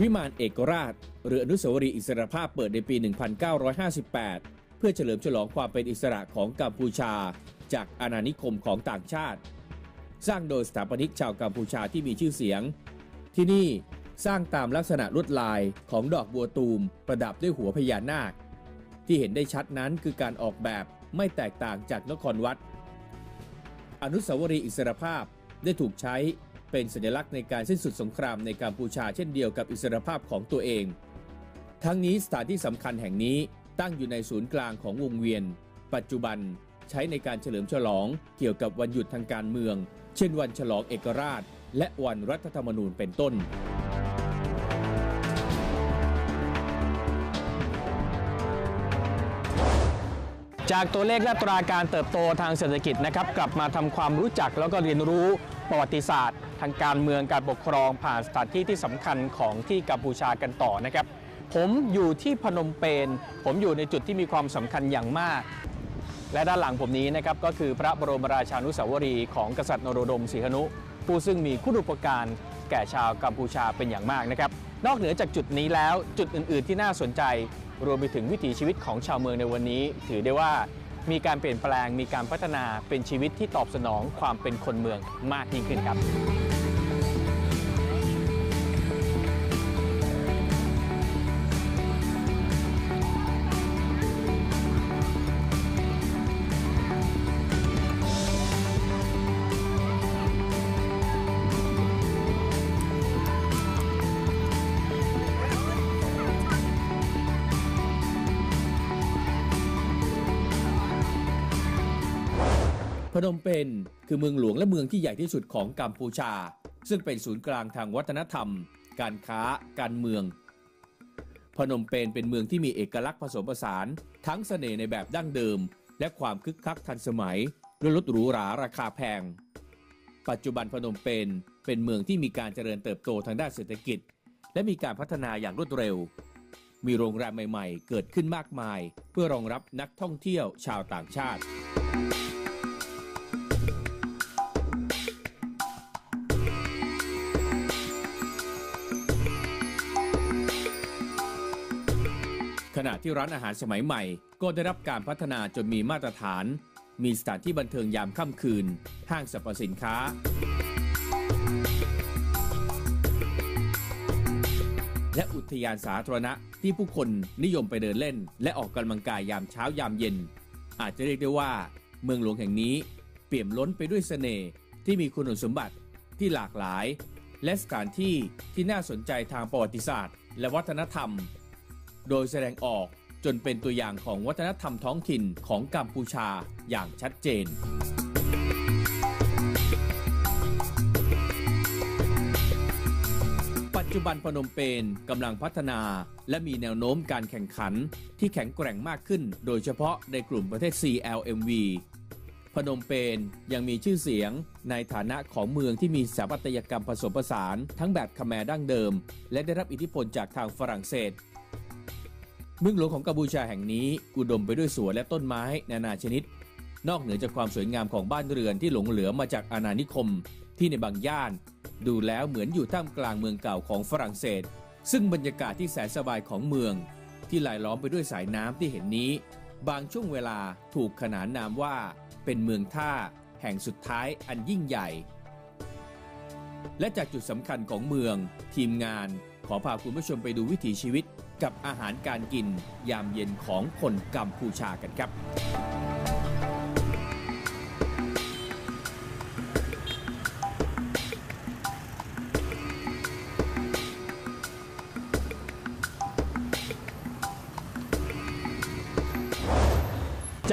วิมานเอกราช หรืออนุสาวรีย์อิสรภาพเปิดในปี 1958 เพื่อเฉลิมฉลองความเป็นอิสระของกัมพูชา จากอาณานิคมของต่างชาติ สร้างโดยสถาปนิกชาวกัมพูชาที่มีชื่อเสียง ที่นี่สร้างตามลักษณะลวดลายของดอกบัวตูม ประดับด้วยหัวพญานาค ที่เห็นได้ชัดนั้นคือการออกแบบไม่แตกต่างจากนครวัด อนุสาวรีย์อิสรภาพได้ถูกใช้ เป็นสัญลักษณ์ในการสิ้นสุดสงครามในกัมพูชาเช่นเดียวกับอิสรภาพของตัวเอง ทั้งนี้สถานที่สำคัญแห่งนี้ตั้งอยู่ในศูนย์กลางของวงเวียน ปัจจุบันใช้ในการเฉลิมฉลองเกี่ยวกับวันหยุดทางการเมือง เช่นวันฉลองเอกราช และวันรัฐธรรมนูญเป็นต้นจากตัวเลขและตราการเติบโตทางเศรษฐกิจนะครับกลับมาทำความรู้จักแล้วก็เรียนรู้ประวัติศาสตร์ ทางการเมืองการปกครองผ่านสถานที่ที่สำคัญของที่กัมพูชากันต่อนะครับ ผมอยู่ที่พนมเปญผมอยู่ในจุดที่มีความสำคัญอย่างมาก และด้านหลังผมนี้นะครับก็คือพระบรมราชานุสาวรีย์ของกษัตริย์นโรดมศรีหนุ ผู้ซึ่งมีคุณูปการแก่ชาวกัมพูชาเป็นอย่างมากนะครับ นอกเหนือจากจุดนี้แล้วจุดอื่น ๆ ที่น่าสนใจ รวมไปถึงวิถีชีวิตของชาวเมืองในวันนี้ ถือได้ว่า มีการเปลี่ยนแปลงมีการพัฒนาเป็นชีวิตที่ตอบสนองความเป็นคนเมืองมากยิ่งขึ้นครับ พนมเปญคือเมืองหลวงและเมืองที่ใหญ่ที่สุดของกัมพูชา ซึ่งเป็นศูนย์กลางทางวัฒนธรรม การค้า การเมือง พนมเปญเป็นเมืองที่มีเอกลักษณ์ผสมผสาน ทั้งเสน่ห์ในแบบดั้งเดิม และความคึกคักทันสมัยด้วยรถหรูหราราคาแพง ปัจจุบันพนมเปญเป็นเมืองที่มีการเจริญเติบโตทางด้านเศรษฐกิจ และมีการพัฒนาอย่างรวดเร็ว มีโรงแรมใหม่ ๆ เกิดขึ้นมากมาย เพื่อรองรับนักท่องเที่ยวชาวต่างชาติ ขณะที่ร้านอาหารสมัยใหม่ ก็ได้รับการพัฒนาจนมีมาตรฐาน มีสถานที่บันเทิงยามค่ำคืน ห้างสรรพสินค้า และอุทยานสาธารณะที่ผู้คนนิยมไปเดินเล่น และออกกำลังกายยามเช้ายามเย็น อาจจะเรียกได้ว่า เมืองหลวงแห่งนี้ เปี่ยมล้นไปด้วยเสน่ห์ที่มีคุณสมบัติที่หลากหลาย และสถานที่ที่น่าสนใจทางประวัติศาสตร์ และวัฒนธรรม โดยแสดงออกจนเป็นตัวอย่างของวัฒนธรรมท้องถิ่นของกัมพูชาอย่างชัดเจน ปัจจุบันพนมเปญกำลังพัฒนาและมีแนวโน้มการแข่งขันที่แข็งแกร่งมากขึ้น โดยเฉพาะในกลุ่มประเทศ CLMV พนมเปญยังมีชื่อเสียงในฐานะของเมืองที่มีสถาปัตยกรรมผสมผสาน ทั้งแบบคแมร์ดั้งเดิม และได้รับอิทธิพลจากทางฝรั่งเศส เมืองหลวงของกัมพูชาแห่งนี้อุดมไปด้วยสวนและต้นไม้นานาชนิด นอกเหนือจากความสวยงามของบ้านเรือนที่หลงเหลือมาจากอาณานิคมที่ในบางย่าน ดูแล้วเหมือนอยู่ท่ามกลางเมืองเก่าของฝรั่งเศส ซึ่งบรรยากาศที่แสนสบายของเมือง ที่ลายล้อมไปด้วยสายน้ำที่เห็นนี้ บางช่วงเวลาถูกขนานนามว่า เป็นเมืองท่า แห่งสุดท้ายอันยิ่งใหญ่ และจากจุดสำคัญของเมือง ทีมงานขอพาคุณผู้ชมไปดูวิถีชีวิต กับอาหารการกินยามเย็นของคนกัมพูชากันครับ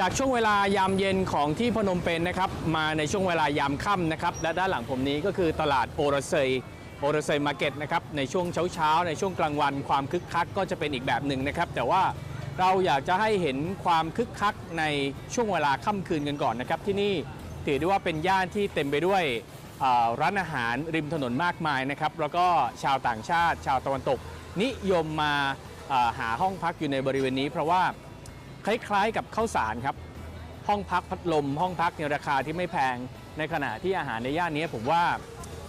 จากช่วงเวลายามเย็นของที่พนมเปญนะครับ มาในช่วงเวลายามค่ำนะครับ และด้านหลังผมนี้ก็คือตลาดโอรเซย โอรเซยมาร์เก็ตนะครับในช่วงเช้าๆ ในช่วงกลางวันความคึกคักก็จะเป็นอีกแบบหนึ่งนะครับ แต่ว่าเราอยากจะให้เห็นความคึกคักในช่วงเวลาค่ำคืนกันก่อนนะครับ ที่นี่ถือได้ว่าเป็นย่านที่เต็มไปด้วยร้านอาหารริมถนนมากมายนะครับ แล้วก็ชาวต่างชาติ ชาวตะวันตก นิยมมาหาห้องพักอยู่ในบริเวณนี้ เพราะว่าคล้ายๆกับข้าวสารครับ ห้องพักพัดลม ห้องพักในราคาที่ไม่แพงในขณะที่อาหารในย่านนี้ผมว่า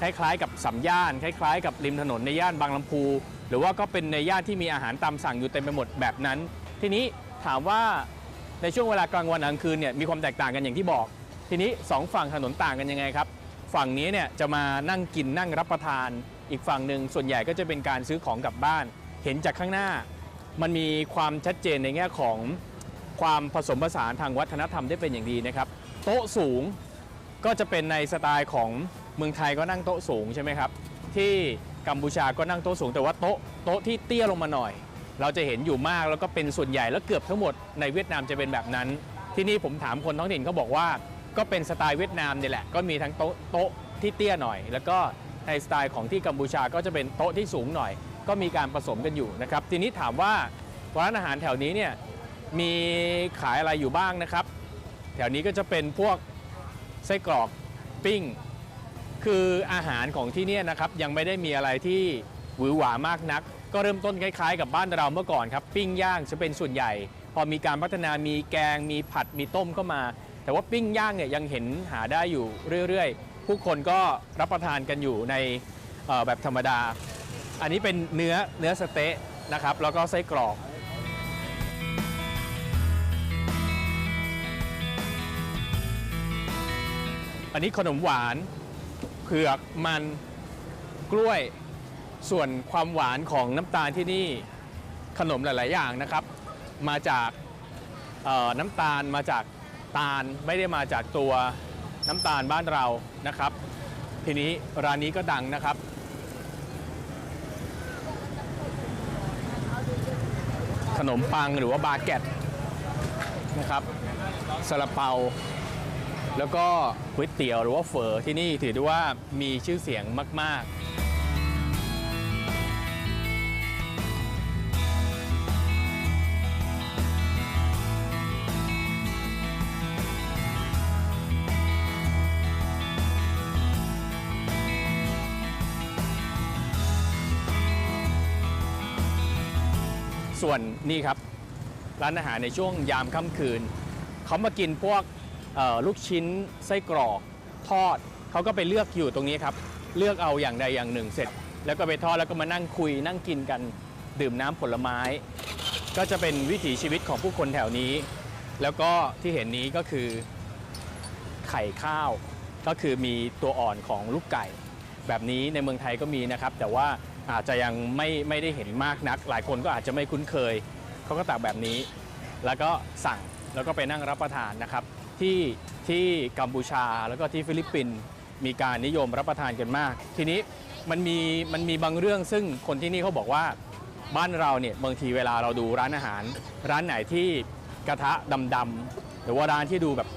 คล้ายๆ กับสัมย่าน คล้ายๆ กับริมถนนในย่านบางลำพู หรือว่าก็เป็นในย่านที่มีอาหารตามสั่งอยู่เต็มไปหมดแบบนั้น ทีนี้ถามว่าในช่วงเวลากลางวันกลางคืนเนี่ยมีความแตกต่างกันอย่างที่บอก ทีนี้สองฝั่งถนนต่างกันยังไงครับ ฝั่งนี้เนี่ยจะมานั่งกินนั่งรับประทาน อีกฝั่งหนึ่งส่วนใหญ่ก็จะเป็นการซื้อของกลับบ้าน เห็นจากข้างหน้า มันมีความชัดเจนในแง่ของความผสมผสานทางวัฒนธรรมได้เป็นอย่างดีนะครับ โต๊ะสูงก็จะเป็นในสไตล์ของ เมืองไทยก็นั่งโต๊ะสูงใช่ไหมครับ ที่กัมพูชาก็นั่งโต๊ะสูง แต่ว่าโต๊ะโต๊ะที่เตี้ยลงมาหน่อย เราจะเห็นอยู่มากแล้วก็เป็นส่วนใหญ่แล้วเกือบทั้งหมดในเวียดนามจะเป็นแบบนั้น ที่นี่ผมถามคนท้องถิ่นเขาบอกว่า ก็เป็นสไตล์เวียดนามนี่แหละ ก็มีทั้งโต๊ะโต๊ะที่เตี้ยหน่อย แล้วก็ในสไตล์ของที่กัมพูชาก็จะเป็นโต๊ะที่สูงหน่อย ก็มีการผสมกันอยู่นะครับ ทีนี้ถามว่าร้านอาหารแถวนี้เนี่ยมีขายอะไรอยู่บ้างนะครับ แถวนี้ก็จะเป็นพวกไส้กรอกปิ้ง คืออาหารของที่เนี่ยนะครับยังไม่ได้มีอะไรที่หวือหวามากนัก ก็เริ่มต้นคล้ายๆ กับบ้านเราเมื่อก่อนครับ ปิ้งย่างจะเป็นส่วนใหญ่ พอมีการพัฒนามีแกง มีผัดมีต้มเข้ามา แต่ว่าปิ้งย่างเนี่ยยังเห็นหาได้อยู่เรื่อยๆ ผู้คนก็รับประทานกันอยู่ในแบบธรรมดา อันนี้เป็นเนื้อเนื้อสเต๊ะนะครับแล้วก็ไส้กรอกอันนี้ขนมหวาน เผือกมันกล้วย ส่วนความหวานของน้ำตาลที่นี่ขนมหลาย ๆ อย่างนะครับ มาจากน้ำตาลมาจากตาลไม่ได้มาจากตัวน้ำตาลบ้านเรานะครับ ทีนี้ร้านนี้ก็ดังนะครับ ขนมปังหรือว่าบาเกตนะครับซาลาเปา แล้วก็ก๋วยเตี๋ยวหรือว่าเฝอที่นี่ถือได้ว่ามีชื่อเสียงมาก ๆส่วนนี่ครับ ร้านอาหารในช่วงยามค่ำคืน เขามากินพวก ลูกชิ้นไส้กรอกทอดเขาก็ไปเลือกอยู่ตรงนี้ครับ เลือกเอาอย่างใดอย่างหนึ่งเสร็จ แล้วก็ไปทอดแล้วก็มานั่งคุยนั่งกินกันดื่มน้ำผลไม้ ก็จะเป็นวิถีชีวิตของผู้คนแถวนี้ แล้วก็ที่เห็นนี้ก็คือไข่ข้าว ก็คือมีตัวอ่อนของลูกไก่ แบบนี้ในเมืองไทยก็มีนะครับ แต่ว่าอาจจะยังไม่ไม่ได้เห็นมากนัก หลายคนก็อาจจะไม่คุ้นเคยเขาก็ตักแบบนี้ แล้วก็สั่งแล้วก็ไปนั่งรับประทานนะครับ ที่ที่กัมพูชาแล้วก็ที่ฟิลิปปินส์มีการนิยมรับประทานกันมาก ทีนี้มันมีมันมีบางเรื่องซึ่งคนที่นี่เขาบอกว่าบ้านเราเนี่ยบางทีเวลาเราดูร้านอาหาร ร้านไหนที่กระทะดำๆหรือว่าร้านที่ดูแบบ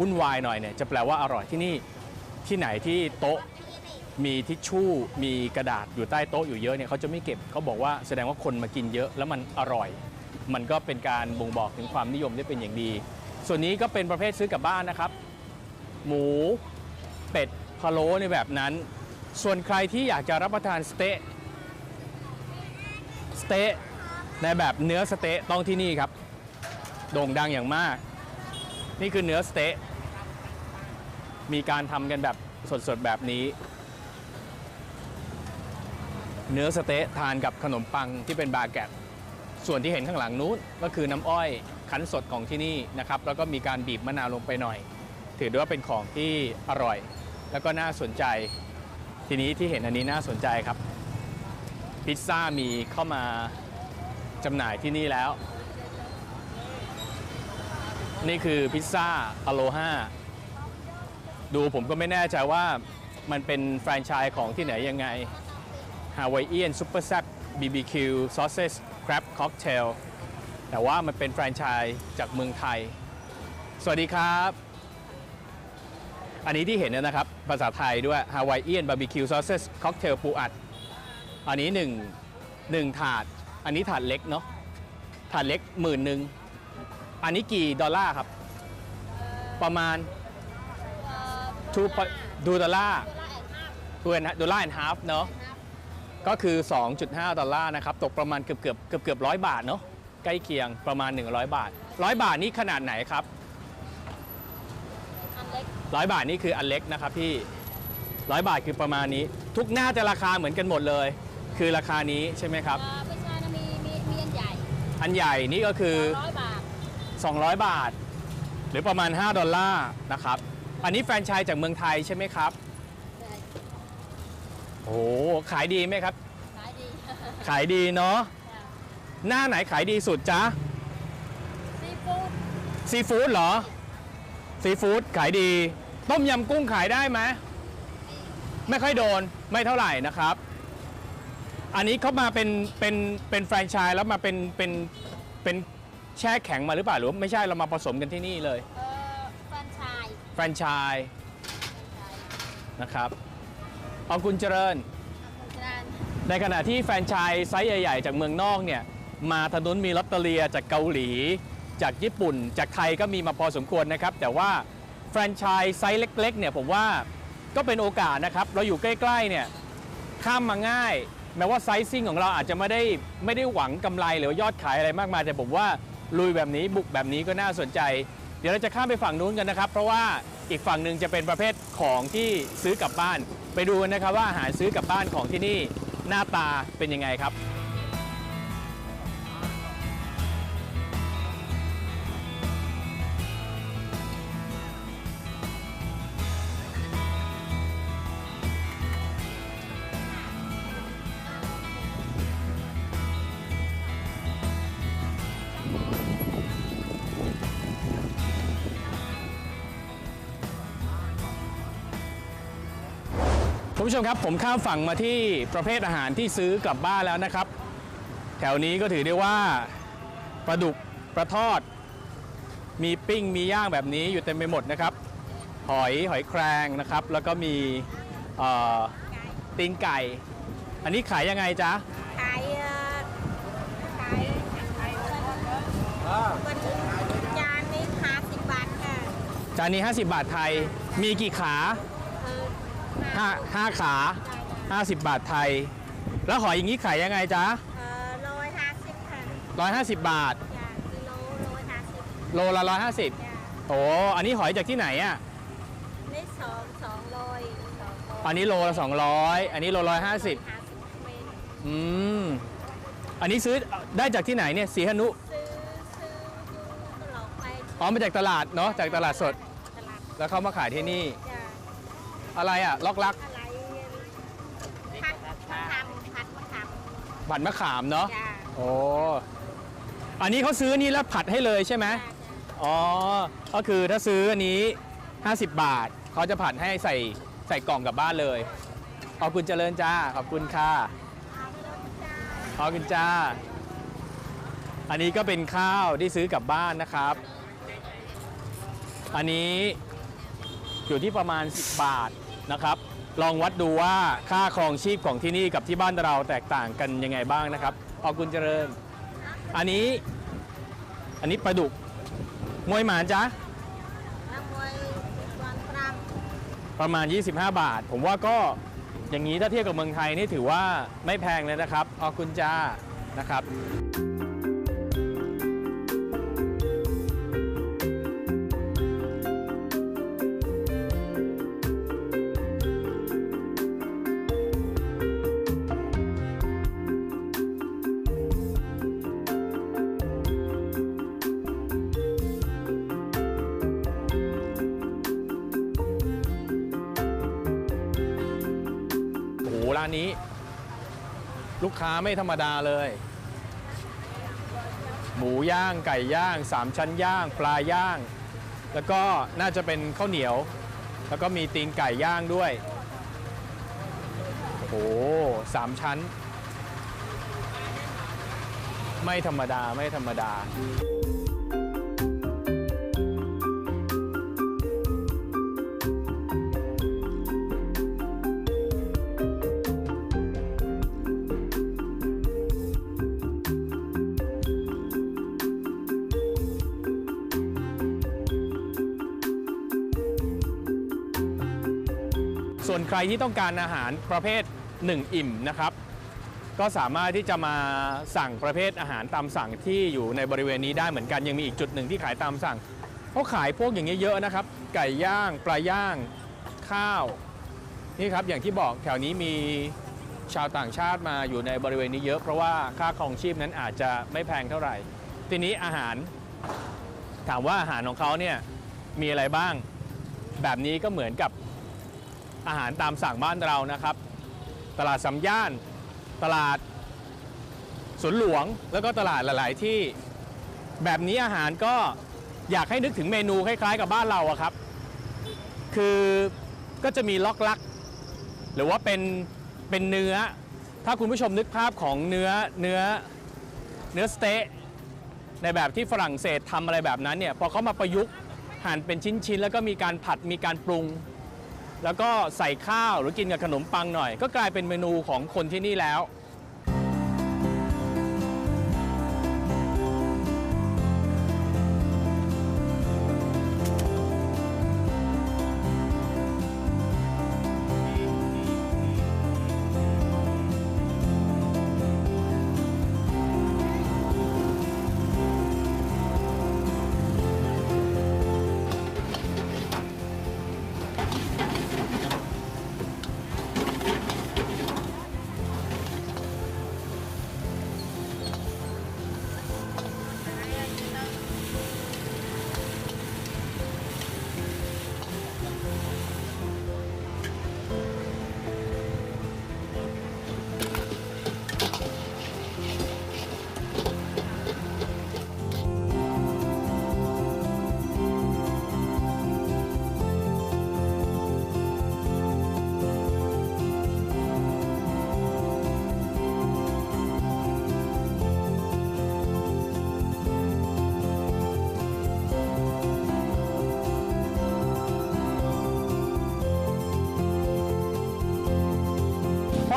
วุ่นวายหน่อยเนี่ยจะแปลว่าอร่อยที่นี่ที่ไหนที่โต๊ะมีทิชชู่ มีกระดาษอยู่ใต้โต๊ะอยู่เยอะเนี่ยเขาจะไม่เก็บเขาบอกว่าแสดงว่าคนมากินเยอะแล้วมันอร่อย มันก็เป็นการบ่งบอกถึงความนิยมได้เป็นอย่างดี ส่วนนี้ก็เป็นประเภทซื้อกลับบ้านนะครับ หมูเป็ดพะโล้ในแบบนั้น ส่วนใครที่อยากจะรับประทานสเต๊ะสเต๊ะในแบบเนื้อสเต๊ะต้องที่นี่ครับ โด่งดังอย่างมาก นี่คือเนื้อสเต๊ะมีการทำกันแบบสดๆแบบนี้ เนื้อสเต๊ะทานกับขนมปังที่เป็นบาแกต ส่วนที่เห็นข้างหลังนู้นก็คือน้ำอ้อยคั้นสดของที่นี่นะครับแล้วก็มีการบีบมะนาวลงไปหน่อย ถือได้ว่าเป็นของที่อร่อย แล้วก็น่าสนใจ ทีนี้ที่เห็นอันนี้น่าสนใจครับ พิซซ่ามีเข้ามาจำหน่ายที่นี่แล้ว นี่คือพิซซ่าอโลฮาดูผมก็ไม่แน่ใจว่ามันเป็นแฟรนไชส์ของที่ไหนยังไง Hawaiian Super s a p BBQ Sausage Crab Cocktail แต่ว่ามันเป็นแฟรนไชส์จากเมืองไทย สวัสดีครับ อันนี้ที่เห็นเนยนะครับ ภาษาไทยด้วย Hawaiian Barbecue Sausage Cocktail ปูอัด อันนี้หนึ่งหนึ่งถาด อันนี้ถาดเล็กเนาะ ถาดเล็กหมื่นหนึ่ง อันนี้กี่ดอลลาร์ครับ ประมาณทูดูดอลลาร์ทูดอลลาร์แอนด์ฮาฟเนาะ ก็คือ 2.5 ดอลลาร์นะครับ ตกประมาณเกือบเกือบเกือบเกือบร้อยบาทเนาะใกล้เคียงประมาณ 100 บาท 100 บาทนี่ขนาดไหนครับอันเล็กร้อยบาทนี่คืออันเล็กนะครับพี่ร้อยบาทคือประมาณนี้ ทุกหน้าจะราคาเหมือนกันหมดเลย คือราคานี้ใช่ไหมครับเอ่อไม่ใช่นะมีมีมีอันใหญ่ อันใหญ่นี่ก็คือร้อยบาท200 บาท หรือประมาณ 5 ดอลลาร์นะครับ อันนี้แฟรนไชส์จากเมืองไทยใช่ไหมครับ โอ้โหขายดีไหมครับ ขายดีขายดีเนาะหน้าไหนขายดีสุดจ๊ะซีฟู้ดซีฟู้ดเหรอซีฟู้ดขายดี ต้มยำกุ้งขายได้ไหมไม่ค่อยโดนไม่เท่าไหร่นะครับ อันนี้เขามาเป็นเป็นเป็นแฟรนไชส์แล้วมาเป็นเป็นเป็นแช่แข็งมาหรือเปล่าหรือว่าไม่ใช่เรามาผสมกันที่นี่เลยเอ่อแฟรนไชส์แฟรนไชส์แฟรนไชส์นะครับเอาคุณเจริญอาจารย์ในขณะที่แฟรนไชส์ไซส์ใหญ่ ๆ จากเมืองนอกเนี่ยมาถนนมีลอตเตอเลียจากเกาหลี จากญี่ปุ่น จากไทยก็มีมาพอสมควรนะครับ แต่ว่าแฟรนไชส์ไซส์เล็กๆเนี่ยผมว่าก็เป็นโอกาสนะครับ เราอยู่ใกล้ๆเนี่ยข้ามมาง่าย แม้ว่าไซซิ่งของเราอาจจะไม่ได้ไม่ได้หวังกำไรหรือว่ายอดขายอะไรมากมาย แต่ผมว่าลุยแบบนี้บุกแบบนี้ก็น่าสนใจ เดี๋ยวเราจะข้ามไปฝั่งนู้นกันนะครับ เพราะว่าอีกฝั่งหนึ่งจะเป็นประเภทของที่ซื้อกลับบ้าน ไปดูกันนะครับว่าอาหารซื้อกลับบ้านของที่นี่หน้าตาเป็นยังไงครับ ผู้ชมครับผมข้ามฝั่งมาที่ประเภทอาหารที่ซื้อกลับบ้านแล้วนะครับ แถวนี้ก็ถือได้ว่าปลาดุกปลาทอด มีปิ้งมีย่างแบบนี้อยู่เต็มไปหมดนะครับ หอยหอยแครงนะครับ แล้วก็มีเอ่อตีนไก่ อันนี้ขายยังไงจ๊ะขายขายขายวันจานนี้ห้าสิบบาทค่ะจานนี้ 50 บาทไทยมีกี่ขา ห้าห้าขา50บาทไทย แล้วหอยอย่างนี้ขายยังไงจ๊ะเออร้อยห้าสิบค่ะ150บาท จ้ะกิโลร้อยห้าสิบโลละ150จ้ะโอ้อันนี้หอยจากที่ไหนอะนี่สองสองร้อยสองร้อยอันนี้โลละ200อันนี้โลละ150ห้าสิบเมตรอืมอันนี้ซื้อได้จากที่ไหนเนี่ยสีหนุซื้อซื้ออยู่ตลอดไปอ๋อมาจากตลาดเนาะจากตลาดสด ตลาดแล้วเขามาขายที่นี่จ้ะ อะไรอะ ล็อกลักอะไรผัดมะขามผัดมะขามผัดมะขามเนาะจ้ะโอ้อันนี้เขาซื้อนี่แล้วผัดให้เลยใช่ไหมจ้ะจ้ะอ๋อ ก็คือถ้าซื้ออันนี้ 50 บาท เขาจะผัดให้ใส่ใส่กล่องกลับบ้านเลย ขอบคุณเจริญจ้า ขอบคุณค่ะ ขอบคุณจ้า อันนี้ก็เป็นข้าวที่ซื้อกลับบ้านนะครับ อันนี้อยู่ที่ประมาณ 10 บาท นะครับ ลองวัดดูว่าค่าครองชีพของที่นี่กับที่บ้านเราแตกต่างกันยังไงบ้างนะครับขอบคุณเจริญ อันนี้ อันนี้ปลาดุกมวยหมาจ้ะน้ำมวยวันพรำประมาณ 25 บาท ผมว่าก็อย่างนี้ถ้าเทียบกับเมืองไทยนี่ถือว่าไม่แพงเลยนะครับขอบคุณจ้านะครับ ค้าไม่ธรรมดาเลย หมูย่างไก่ย่างสามชั้นย่าง ปลาย่าง แล้วก็น่าจะเป็นข้าวเหนียว แล้วก็มีตีนไก่ย่างด้วยโอ้โหสามชั้น ไม่ธรรมดาไม่ธรรมดา รที่ต้องการอาหารประเภท 1 อิ่มนะครับ ก็สามารถที่จะมาสั่งประเภทอาหารตามสั่งที่อยู่ในบริเวณนี้ได้เหมือนกันยังมีอีกจุดหนึ่งที่ขายตามสั่งเขาขายพวกอย่างนี้เยอะนะครับ ไก่ย่างปลาย่างข้าวนี่ครับอย่างที่บอกแถวนี้มีชาวต่างชาติมาอยู่ในบริเวณนี้เยอะ เพราะว่าค่าครองชีพนั้นอาจจะไม่แพงเท่าไหร่ ทีนี้อาหารถามว่าอาหารของเขาเนี่ยมีอะไรบ้าง แบบนี้ก็เหมือนกับ อาหารตามสั่งบ้านเรานะครับ ตลาดสามย่าน ตลาดสวนหลวง แล้วก็ตลาดหลาย ๆ ที่แบบนี้อาหารก็อยากให้นึกถึงเมนูคล้าย ๆ กับบ้านเราอะครับ คือก็จะมีล็อกลัก หรือว่าเป็นเป็นเนื้อ ถ้าคุณผู้ชมนึกภาพของเนื้อเนื้อเนื้อสเต๊ะในแบบที่ฝรั่งเศสทำอะไรแบบนั้นเนี่ยพอเขามาประยุกต์หั่นเป็นชิ้น ๆ แล้วก็มีการผัดมีการปรุง แล้วก็ใส่ข้าวหรือกินกับขนมปังหน่อย ก็กลายเป็นเมนูของคนที่นี่แล้ว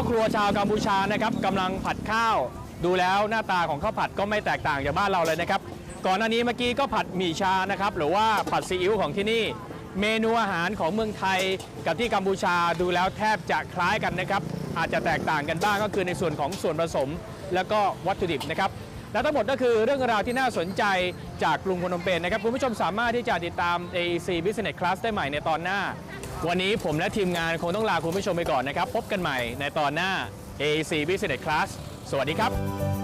ครัวชาวกัมพูชานะครับกำลังผัดข้าว ดูแล้วหน้าตาของข้าวผัดก็ไม่แตกต่างจากบ้านเราเลยนะครับ ก่อนหน้านี้เมื่อกี้ก็ผัดหมี่ชานะครับหรือว่าผัดซีอิ๊วของที่นี่ เมนูอาหารของเมืองไทย กับที่กัมพูชาดูแล้วแทบจะคล้ายกันนะครับ อาจจะแตกต่างกันบ้างก็คือในส่วนของส่วนผสม แล้วก็วัตถุดิบนะครับและทั้งหมดก็คือเรื่องราวที่น่าสนใจจากกรุงพนมเปญนะครับ คุณผู้ชมสามารถที่จะติดตาม AEC Business Class ได้ใหม่ในตอนหน้า วันนี้ผมและทีมงานคงต้องลาคุณผู้ชมไปก่อนนะครับ พบกันใหม่ในตอนหน้า AEC Business Class สวัสดีครับ